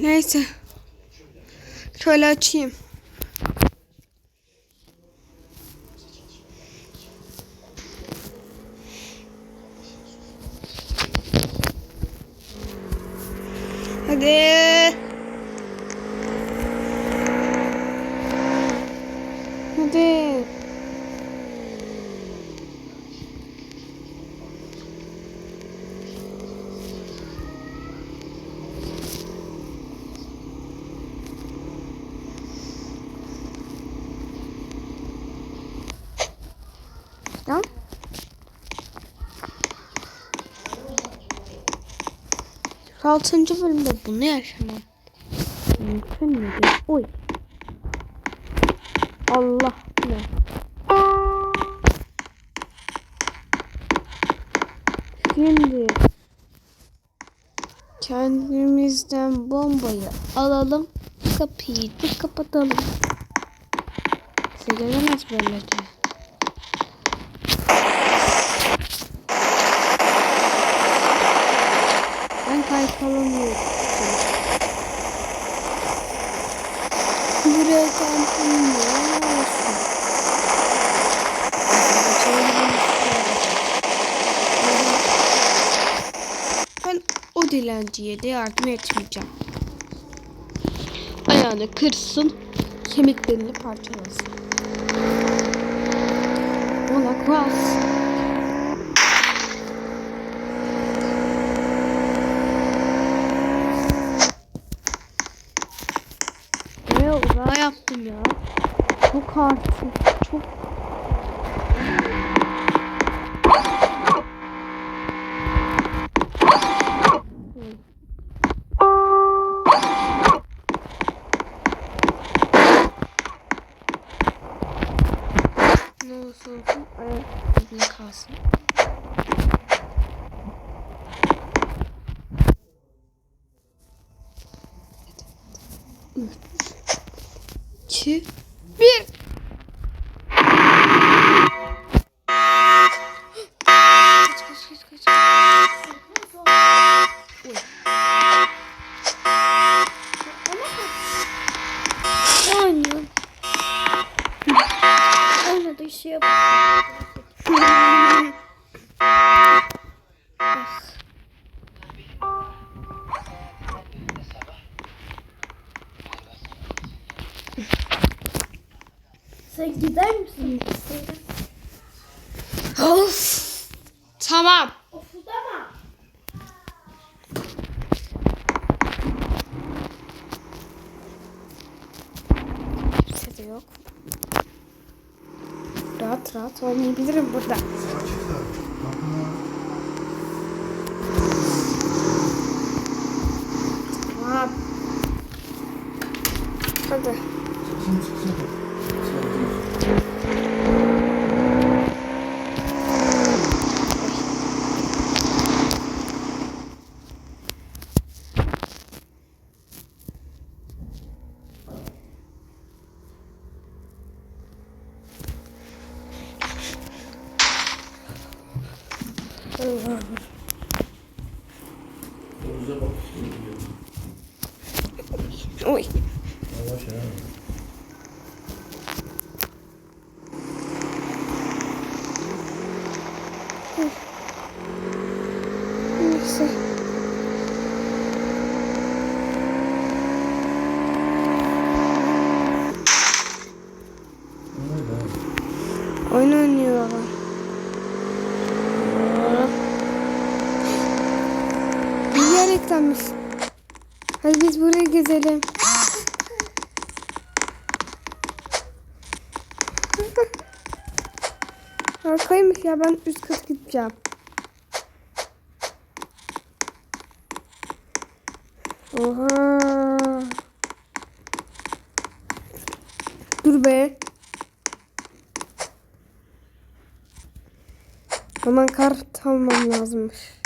Neyse. Şöyle açayım. 46. bölümde bunu yaşamam. Mümkün müydü? Oy. Allah ne? Şimdi kendimizden bombayı alalım. Kapıyı da kapatalım. Size gelemez böylece. Ben kaybolamıyorum. Buraya kampım olsun? Ben o dilenciye de yardım etmeyeceğim. Ayağını kırsın, kemiklerini parçalasın. Ona kuas. Ne uzağa yaptım ya. Çok artık. Çok. Ne olursa olsun ayak izine. İki, 2 1 Şey yapalım. Sen gider misin? Of. Tamam. Okulda mı? Kimse de yok. Rahat rahat oynayabilirim burada. Tamam. Hadi. Oy. Yavaş ya. Neyse. Oyun oynuyor baba. Bir yer eklenmiş. Hadi biz buraya gezelim. Arkaymış ya ben üst kat gideceğim. Oha. Dur be. Hemen kart almam lazımmış.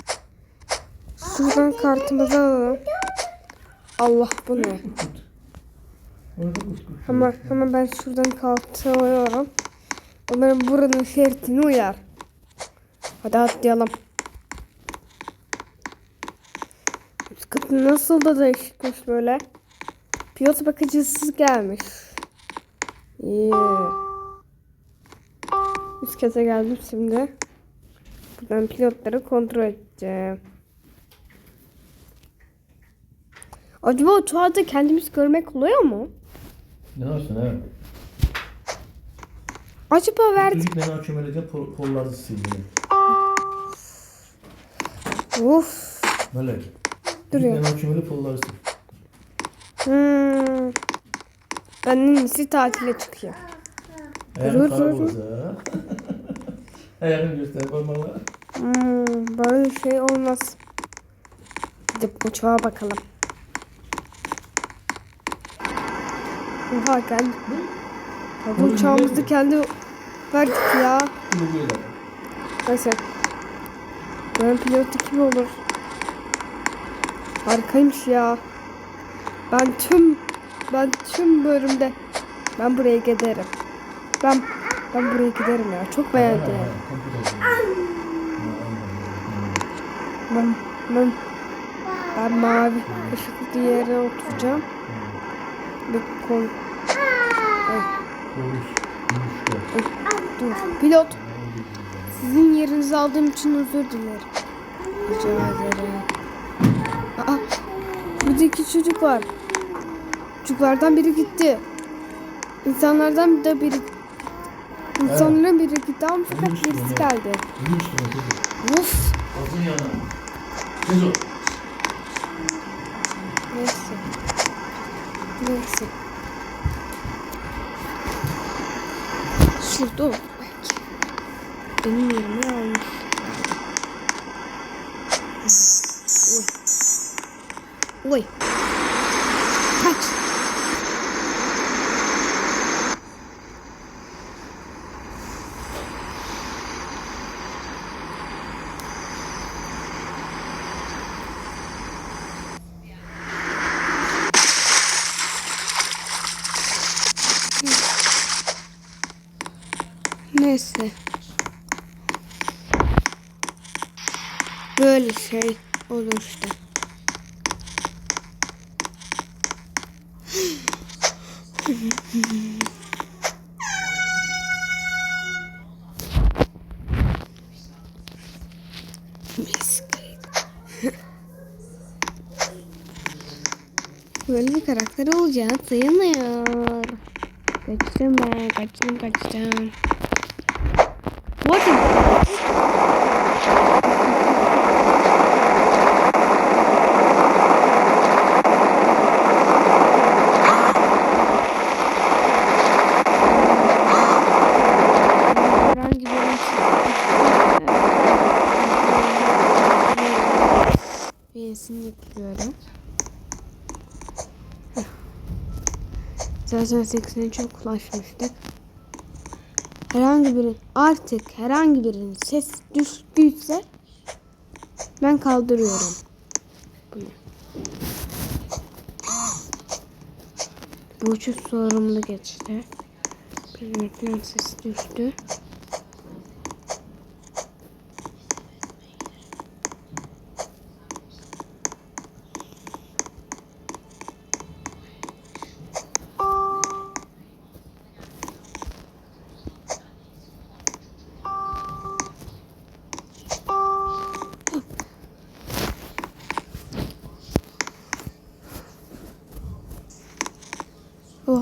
Şuradan kartımızı alalım. Allah bu ne? Hemen, hemen ben şuradan kartı alıyorum. Umarım buranın şeritine uyar. Hadi atlayalım. Kız nasıl da değişikmiş böyle. Pilot bakıcısız gelmiş. İyi. Üst kete geldim şimdi. Buradan pilotları kontrol edeceğim. Acaba uçağda kendimiz görmek oluyor mu? Ne yapsın ha? Acaba verdi. Çocuk beni açımeleyecek pol, kolları sildi. Uf. Melek. Duruyor. Çocuk beni açımeleyip kolları sildi. Hmm. En iyisi tatile çıkayım. Ayağını Dur, dur, dur. Ayağını göster parmağına. Hmm, böyle şey olmaz. Gidip uçağa bakalım. Oha bu Oğlum, uçağımızı kendi verdik ya. Neyse. Ben pilot kim olur? Harikaymış ya. Ben tüm ben tüm bölümde ben buraya giderim. Ben ben buraya giderim ya. Çok beğendim. Ben, ben, ben mavi ışıklı yere oturacağım. Bir. Ay, ay, dur. Pilot. Sizin yerinizi aldığım için özür dilerim. Rica ederim. Aa, burada iki çocuk var. Çocuklardan biri gitti. İnsanlardan da biri İnsanların biri gitti ama fakat birisi geldi. Of. Ağzın yana. Tez ol. Ol belki. Benim yerime almış. Oy. Oy. Neyse. Böyle şey olur işte. Böyle bir karakter olacağız sayılmıyor. Kaçtım ben, kaçtım kaçtım. Yenisini yüklüyorum. Zaten 80'e çok ulaşmıştık. Herhangi biri artık herhangi birinin ses düştüyse ben kaldırıyorum. Bunu. Bu uçuş sorumlu geçti. Birinin ses düştü.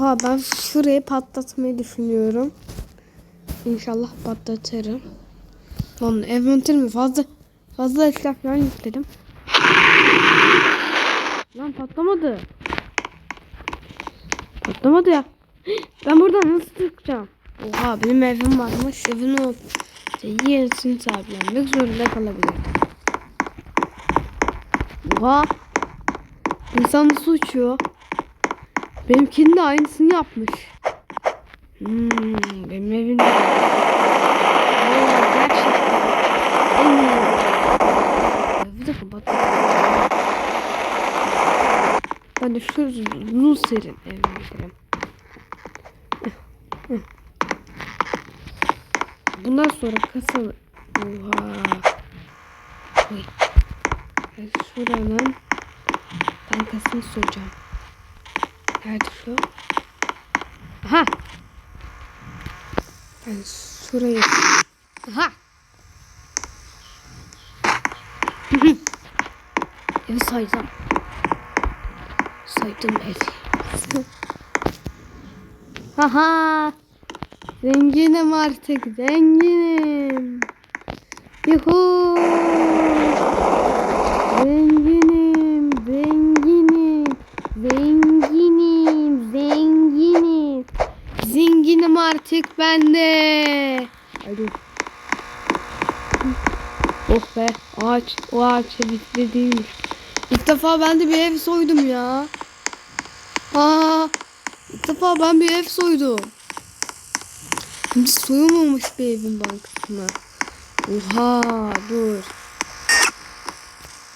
Oha ben şurayı patlatmayı düşünüyorum. İnşallah patlatırım. Lan envanterimi fazla fazla eşya falan yükledim. Lan patlamadı. Patlamadı ya. Ben buradan nasıl çıkacağım? Oha benim evim varmış. Evin o yerisini sahiplenmek zorunda kalabilirim. Oha. İnsan nasıl uçuyor? Benimkinin de aynısını yapmış. Hmm, benim evimde. Gerçekten. En iyi. Bir dakika bak. Ben de şu Lucer'in evine gidelim. Bundan sonra kasalı. Oha. Oy. Ben şuradan bankasını soracağım. Nerede şu? Aha. Ben şurayı. Aha. Evi sayacağım. Saydım evi. Haha. Zenginim artık zenginim. Yuhu. Zenginim, zenginim, zenginim, zenginim. Zenginim artık bende. Hadi. Oh be ağaç, o ağaç evde değilmiş. İlk defa ben de bir ev soydum ya. Aa, ilk defa ben bir ev soydum. De soyulmamış bir evin bankasına. Oha dur.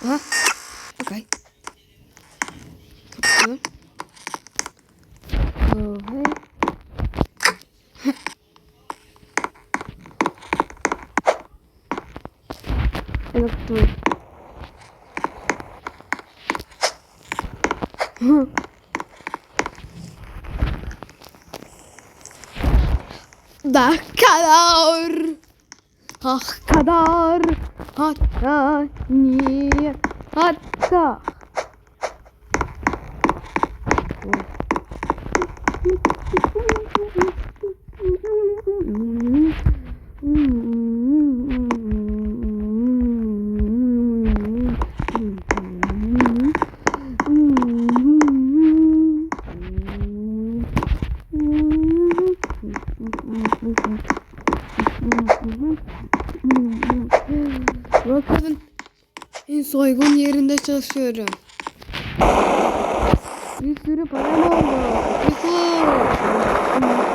Aha. Okay. Kapatalım. Okay. Hı. Da kadar. Ah kadar. Hatta niye? Hatta. Soygun yerinde çalışıyorum. Bir sürü param oldu. Yuhu.